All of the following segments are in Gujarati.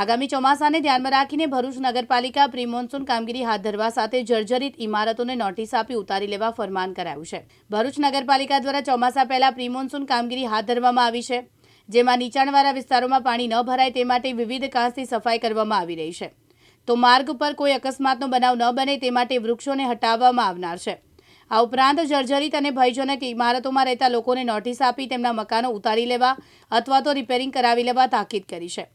આગામી ચોમાસાને ધ્યાનમાં રાખીને ભરૂચ નગરપાલિકા પ્રી મોન્સૂન કામગીરી હાથ ધરવા સાથે જર્જરિત ઇમારતોને નોટિસ આપી ઉતારી લેવા ફરમાન કરાયું છે. ભરૂચ નગરપાલિકા દ્વારા ચોમાસા પહેલા પ્રી મોન્સૂન કામગીરી હાથ ધરવામાં આવી છે, જેમાં નીચાણવાળા વિસ્તારોમાં પાણી ન ભરાય તે માટે વિવિધ કાંસથી સફાઈ કરવામાં આવી રહી છે. તો માર્ગ પર કોઈ અકસ્માતનો બનાવ ન બને તે માટે વૃક્ષોને હટાવવામાં આવનાર છે. આ ઉપરાંત જર્જરિત અને ભયજનક ઇમારતોમાં રહેતા લોકોને નોટિસ આપી તેમના મકાનો ઉતારી લેવા અથવા તો રિપેરિંગ કરાવી લેવા તાકીદ કરી છે.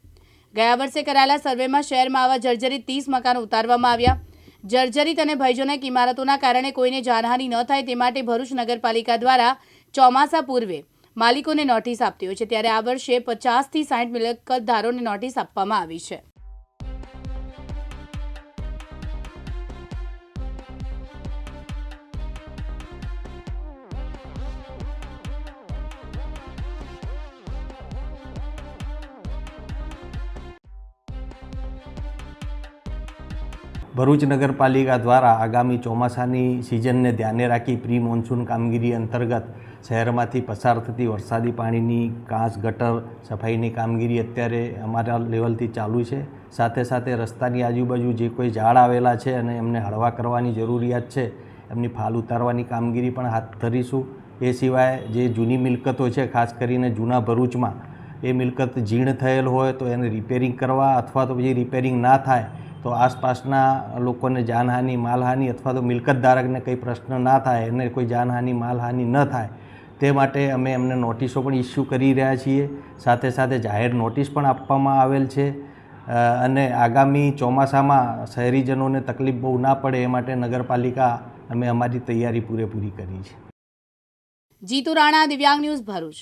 ગયા વર્ષે કરાયેલા સર્વેમાં શહેરમાં આવા જર્જરિત ત્રીસ મકાનો ઉતારવામાં આવ્યા. જર્જરિત અને ભયજનક ઇમારતોના કારણે કોઈને જાનહાની ન થાય તે માટે ભરૂચ નગરપાલિકા દ્વારા ચોમાસા પૂર્વે માલિકોને નોટિસ આપતી હોય છે. ત્યારે આ વર્ષે પચાસથી સાઠ મિલકતદારોને નોટિસ આપવામાં આવી છે. ભરૂચ નગરપાલિકા દ્વારા આગામી ચોમાસાની સિઝનને ધ્યાને રાખી પ્રી મોન્સૂન કામગીરી અંતર્ગત શહેરમાંથી પસાર થતી વરસાદી પાણીની કાંસ, ગટર સફાઈની કામગીરી અત્યારે અમારા લેવલથી ચાલુ છે. સાથે સાથે રસ્તાની આજુબાજુ જે કોઈ ઝાડ આવેલા છે અને એમને હળવા કરવાની જરૂરિયાત છે, એમની ફાલ ઉતારવાની કામગીરી પણ હાથ ધરીશું. એ સિવાય જે જૂની મિલકતો છે, ખાસ કરીને જૂના ભરૂચમાં, એ મિલકત જીર્ણ થયેલ હોય તો એને રિપેરિંગ કરવા અથવા તો પછી રિપેરિંગ ના થાય તો આસપાસના લોકોને જાનહાનિ, માલહાનિ અથવા તો મિલકત ધારકને કંઈ પ્રશ્ન ના થાય, એને કોઈ જાનહાનિ, માલહાનિ ન થાય, તે માટે અમે એમને નોટિસો પણ ઇસ્યુ કરી રહ્યા છીએ. સાથે સાથે જાહેર નોટિસ પણ આપવામાં આવેલ છે. અને આગામી ચોમાસામાં શહેરીજનોને તકલીફ બહુ ના પડે એ માટે નગરપાલિકા અમે અમારી તૈયારી પૂરેપૂરી કરી છે. જીતુ રાણા, દિવ્યાંગ ન્યૂઝ ભરૂચ.